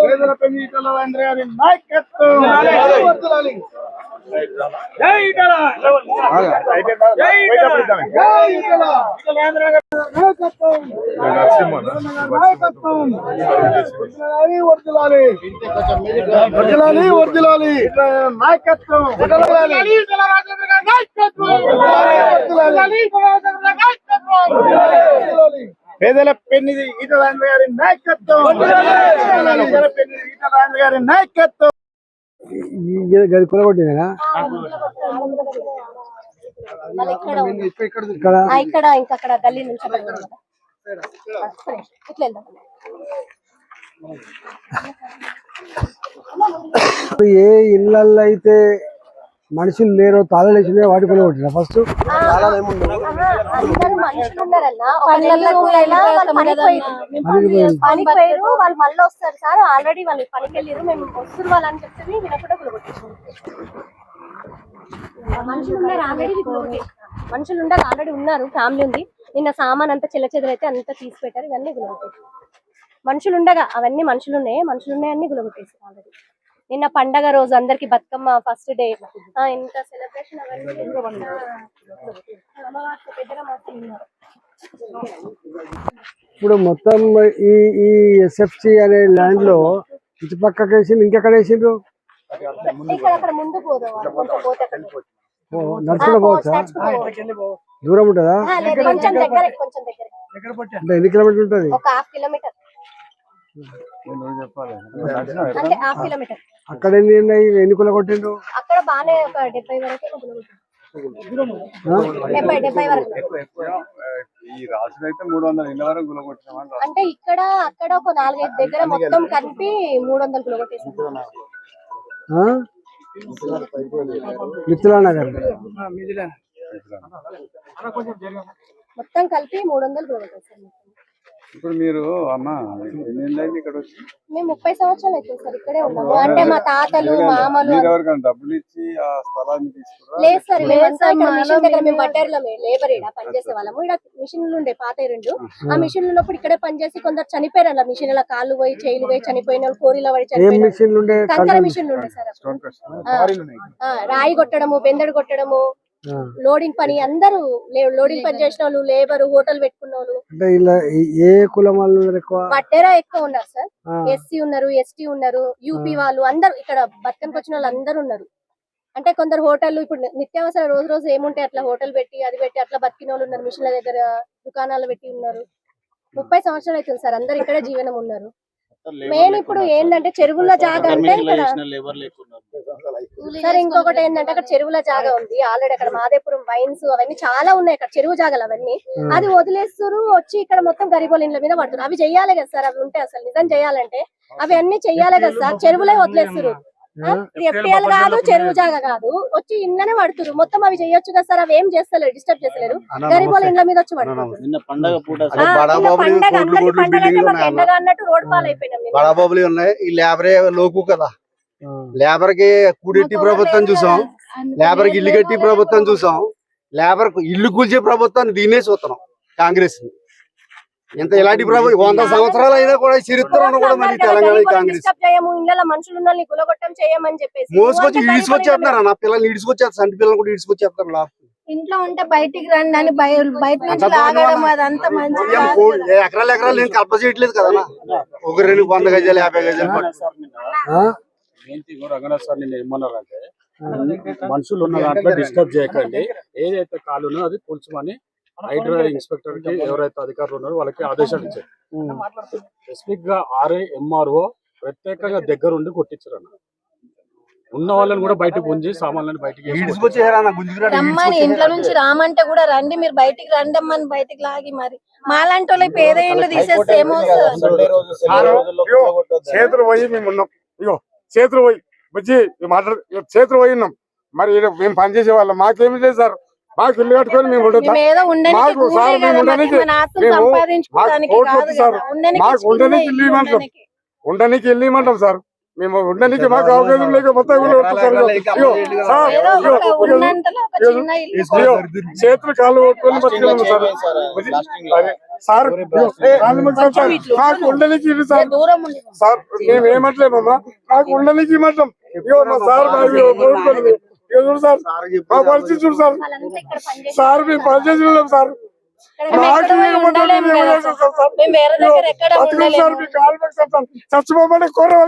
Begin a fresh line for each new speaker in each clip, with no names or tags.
పేదల పెన్నిటల రవీంద్ర గారి నాయకత్వం. జై ఈటల జై ఈటల నాయకత్వం నాయకత్వం నాయకత్వం నాయకత్వం నాయకత్వం. పేదల పెన్నిది ఈటల రాజేంద్ర గారి నాయకత్వం. పేదల పెన్నిది గారి నాయకత్వం.
గది కొలగొట్టిందా
ఇక్కడ. ఇంకా అక్కడ గల్లీ నుంచి
ఏ ఇళ్ళల్లో అయితే మనుషులు లేరో తాళలేసినాయో వాటి కొలగొట్టినా ఫస్ట్
ఆ, ఆహా, అందరూ మనుషులు ఉన్నారన్న. పనులకు వెళ్ళా వాళ్ళు పనికి పోయిర్రు. పనికి పోయారు వాళ్ళు మళ్ళీ వస్తారు సార్. ఆల్రెడీ వాళ్ళు పనికి వెళ్ళారు మేము వస్తారు వాళ్ళు అని చెప్తే వినకుండా గులగొట్టేసాం మనుషులు ఉన్నారు ఆల్రెడీ మనుషులు ఉండాలి ఆల్రెడీ ఉన్నారు. ఫ్యామిలీ ఉంది. నిన్న సామాన్ అంతా చిల్ల చెదరైతే అంతా తీసి పెట్టారు ఇవన్నీ గులగొట్టేసారు మనుషులు ఉండగా అవన్నీ మనుషులు ఉన్నాయి. మనుషులు ఉన్నాయి అన్ని గులగొట్టేసారు ఆల్రెడీ నిన్న పండగ రోజు అందరికి బతుకమ్మ ఫస్ట్ డే ఇంత సెలబ్రేషన్.
ఇప్పుడు మొత్తం ఈ ఈ ఎస్ఎఫ్సి అనే ల్యాండ్లో ఇటు పక్కకి వేసిండ్రు ఇంకెక్కడ వేసిండ్రు? నడుచుకుంటూ పోవచ్చా. దూరం ఉంటుందా? ఎన్ని కిలోమీటర్లు ఉంటుంది?
ఒక హాఫ్ కిలోమీటర్ అంటే హాఫ్ కిలోమీటర్.
అక్కడ ఎన్ని ఉన్నాయి? ఎన్ని కొలగొట్టిండ్రు
అక్కడ బానే ఒక డెబ్బై వరకు వదిలిపెట్టాం.
ఆ?
డెబ్బై డెబ్బై వరకు.
ఈ రాసులు అయితే మూడు వందల ఇళ్ళ వరకు గులగొట్టినామని రాసు.
అంటే ఇక్కడ అక్కడ ఒక నాలుగైదు దగ్గర మొత్తం కలిపి మూడు వందలు కిలో?
మిథిలా నగర్.
మొత్తం కలిపి మూడు వందలు కిలో కొట్టేసాం
ఇప్పుడు మీరు అమ్మ ఎన్ని ఇక్కడ వచ్చి?
మేము ముప్పై సంవత్సరాలు అవుతుంది సార్ ఇక్కడే ఉన్నాము. అంటే మా తాతలు మామలు
మీరు ఎవరికైనా డబ్బులు ఇచ్చి ఆ స్థలాన్ని తీసుకురా?
లేదు సార్ మేమంతా ఇక్కడ మిషన్ దగ్గర మేము బట్టేరులో లేబర్ ఇక్కడ పనిచేసే వాళ్ళము ఇక్కడ మిషన్లు ఉండే పాత రెండు. ఆ మిషన్లు ఉన్నప్పుడు ఇక్కడే పనిచేసి కొందరు చనిపోయారు అలా మిషన్ ఇలా కాళ్ళు పోయి చేయిలు పోయి చనిపోయిన వాళ్ళు కోరిలో పడి చనిపోయిన
మిషన్లు ఉండే
కంకర మిషన్లు ఉండే సార్ రాయి కొట్టడము బెందడు కొట్టడము. లోడింగ్ పని అందరూ లోడింగ్ పని చేసిన వాళ్ళు లేబర్ హోటల్ పెట్టుకున్న వాళ్ళు
ఉన్నారు ఎక్కువ?
బట్టేరా ఎక్కువ ఉన్నారు సార్. ఎస్సీ ఉన్నారు ఎస్టీ ఉన్నారు యూపీ వాళ్ళు అందరూ ఇక్కడ బతుకనికి వచ్చిన వాళ్ళు అందరూ ఉన్నారు. అంటే కొందరు హోటల్ ఇప్పుడు నిత్యావసర రోజు రోజు ఏముంటాయి? అట్లా హోటల్ పెట్టి అది పెట్టి అట్లా బతికిన వాళ్ళు ఉన్నారు. మిషన్ల దగ్గర దుకాణాలు పెట్టి ఉన్నారు. ముప్పై సంవత్సరాలు అవుతుంది సార్. అందరు ఇక్కడే జీవనం ఉన్నారు. మెయిన్ ఇప్పుడు ఏంటంటే చెరువుల జాగా అంటే ఇక్కడ సార్ ఇంకొకటి ఏంటంటే అక్కడ చెరువుల జాగా ఉంది. ఆల్రెడీ అక్కడ మాదేపురం వైన్స్ అవన్నీ చాలా ఉన్నాయి. అక్కడ చెరువు జాగాలు అవన్నీ. అది వదిలేస్తారు వచ్చి ఇక్కడ మొత్తం గరీబోల ఇండ్ల మీద పడుతున్నారు. అవి చెయ్యాలి కదా సార్? అవి ఉంటే అసలు నిజం చేయాలంటే అవి అన్ని చెయ్యాలి కదా సార్? చెరువులే వదిలేస్తారు. ఎఫ్టీఎల్ కాదు చెరువు జాగా కాదు. వచ్చి ఇండ్లనే పడుతున్నారు మొత్తం అవి చెయ్యొచ్చు కదా సార్ అవి ఏం చేస్తలేరు డిస్టర్బ్ చేస్తలేరు. గరీబోల ఇండ్ల మీద వచ్చి
పండగ
అన్నట్టు రోడ్.
బడాబాబులు ఉన్నాయి. ఈ లేబరే లోకు కదా. లేబర్కి కూడెట్టి ప్రభుత్వం చూసాం. లేబర్కి ఇల్లు కట్టి ప్రభుత్వం చూసాం. లేబర్కు ఇల్లు కూల్చే ప్రభుత్వాన్ని దీన్నే చూస్తున్నాం కాంగ్రెస్ని ఇంత ఇలాంటి ప్రభుత్వం వంద సంవత్సరాలు అయినా కూడా చరిత్రను కూడా మళ్ళీ తెలంగాణ కాంగ్రెస్. మోసుకొచ్చి ఈడ్చుకొచ్చేస్తున్నారు నా పిల్లల్ని ఈడ్చుకొచ్చేస్తారు సంటి పిల్లలు కూడా ఈడ్చుకొచ్చేస్తారు లాస్ట్
ఇంట్లో ఉంటే బయటికి రండి అని బయ- బయట నుంచి
అంత
లాగడం
బాగుంది.
అదంతా మంచి
ఏం కో- ఏ ఎకరాలు ఎకరాలు నేను కల్ప చేయట్లేదు కదా ఒక రెండు వంద గజాలు యాభై గజాలు పట్టు.
ఆ?
ఏంటి రంగనాథ్ సార్ నేను ఏమన్నారంటే మనుషులు ఉన్న దాంట్లో డిస్టర్బ్ చేయకండి. ఏదైతే కాలు ఉన్నదో అది కూల్చమని హైడ్రా ఇన్స్పెక్టర్కి ఎవరైతే అధికారులు ఉన్నారో వాళ్ళకి ఆదేశాలు ఇచ్చారు. స్పెసిఫిక్గా ఆర్ఐ ఎంఆర్ఓ ప్రత్యేకంగా దగ్గరుండి కొట్టించారు అన్న ఉన్న వాళ్ళని కూడా బయటకు ఉంచి సామాన్లను బయటకి
రమ్మని ఇంట్లో నుంచి రామంటే కూడా రండి మీరు బయటికి రండి అమ్మని బయటికి లాగి మరి. మాలాంటి వాళ్ళకి పేద ఇళ్ళు తీసేస్తే ఏమో
చేతులు పోయి మేము ఉన్నాం. ఇగో చేతులు పోయి బుజ్జి మాట్లాడు చేతులు పోయి ఉన్నాం. మరి మేము పనిచేసే వాళ్ళం మాకేమి చేశారు మాకు ఇల్లు కట్టుకొని మేము ఉండొద్దా? మాకు సార్ మేము ఉండడానికి మేము-
సంపాదించుకోవడానికి
మాకు వద్దు సార్. మాకు ఉండడానికి
ఇల్లు
ఇవ్వమంటాం.
ఉండడానికి.
ఉండడానికి ఇల్లు ఇవ్వమంటాం సార్. మేము ఉండడానికి మాకు అవకాశం లేక మొత్తం చేతులు కాళ్ళు కొట్టుకొని బతికేవాళ్ళం సార్. సార్ మాకు ఉండడానికి ఇల్లు సార్.
దూరం ఉంది
సార్ మేము ఏమట్లేమమ్మా? మాకు ఉండడానికి మా సార్ మా ఇగో చూడు సార్? మా పరిస్థితి చూడు సార్. మేము పనిచేసి సార్.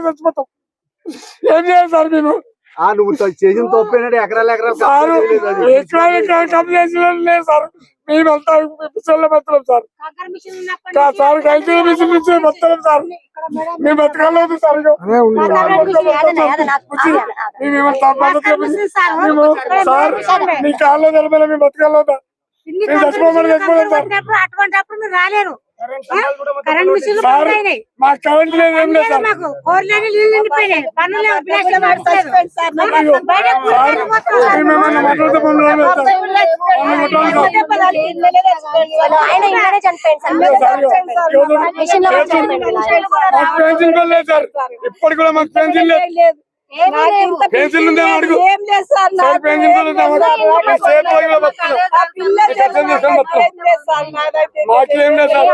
చచ్చిపోతాం. ఏం చేయాలి సార్ మేము
ఆ నువ్వు చేసిన తప్పేనాడు. ఎకరాలు ఎకరాలు.
ఎక్కడ కంప్లైంట్ లేదు సార్. మేము వెళ్తాం పిచ్చోళ్ళ బతున్నాం సార్. సార్ కైతే మిషన్ నుంచి బతున్నాం సార్. మేము బతకాలేదు సార్ మేము సార్. మీ కాళ్ళు నిలబడి మేము బతకాలవుతా మేము చచ్చిపోమని చచ్చిపోతాం సార్.
అటువంటి అప్పుడు మీరు రాలేరు. కరెంట్ మిషన్లు
కరెంట్ లేదు ఏం లేదు
మాకు కోర్లేని నీళ్ళు నిండిపోయినాయి పన్నులు
ఇప్పటికి కూడా మాకు పెన్షన్ లేదు అడుగు. మాకు? లేదు సార్.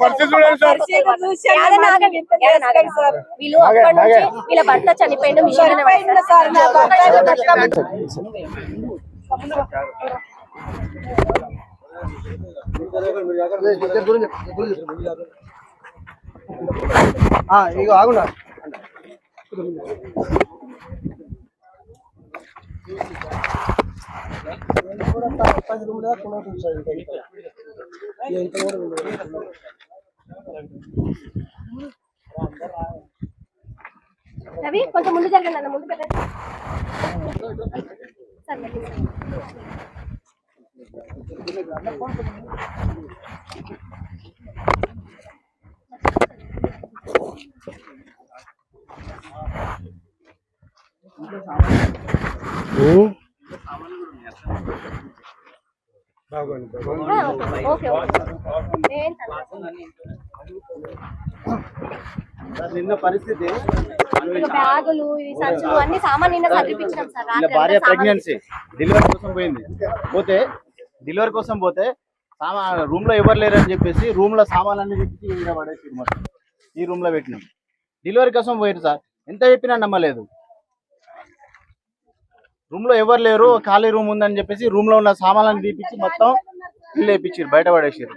పరిస్థితి చూడండి సార్.
ఆగండి. వీళ్ళు అప్పటి నుంచి వీళ్ళ భర్త లోనే ఉన్నాడు సార్.
ఇగో ఆగుండా
రవి కొంచెం ముందు జరగండి అన్న ముందు పెట్టండి సార్ మెల్లి సార్.
ఉం?
ఆ, ఓకే ఓకే ఓకే ఏం పర్వాలేదు.
నిన్న పరిస్థితి?
బ్యాగులు ఇవి సంచులు అన్ని సామాన్ నిన్న సర్దిపించాం సార్
భార్య
సామాన్
ప్రెగ్నెన్సీ. డెలివరీ కోసం పోయింది. పోతే డెలివరీ కోసం పోతే సామా రూమ్లో ఎవరు లేరని చెప్పేసి రూమ్లో సామాన్లన్నీ తెచ్చి ఈడ పడేసి ఈ రూమ్లో పెట్టినాం. డెలివరీ కోసం పోయారు సార్. ఎంత చెప్పినా నమ్మలేదు. రూమ్లో ఎవరు లేరు ఖాళీ రూమ్ ఉందని చెప్పేసి రూమ్లో ఉన్న సామాన్లను తీపిచ్చి మొత్తం ఇల్లు వేపించారు బయట పడేసారు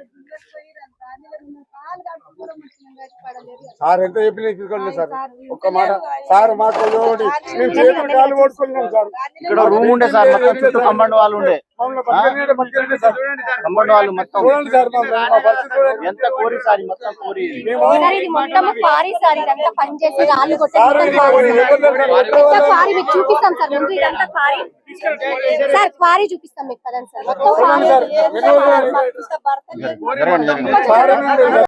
సార్ ఎంత చెప్పినా సార్. ఒక్క మాట. సార్ మాకు ఒకటి. మేము చేతులు కాళ్ళు కొట్టుకున్నాం సార్.
ఇక్కడ రూమ్ ఉండే సార్ మొత్తం చుట్టూ కంపౌండ్ వాళ్ళు ఉండే. కంపౌండ్ వాళ్ళు మొత్తం.
చూడండి సార్
ఎంత కోరి సార్ మొత్తం కోరి.
మొత్తం సార్ ఇదంతా పని చేసి రాళ్ళు మీకు చూపిస్తాం సార్ ముందు ఇదంతా క్వారీ సార్ చూపిస్తాం మీకు కదండి సార్. మొత్తం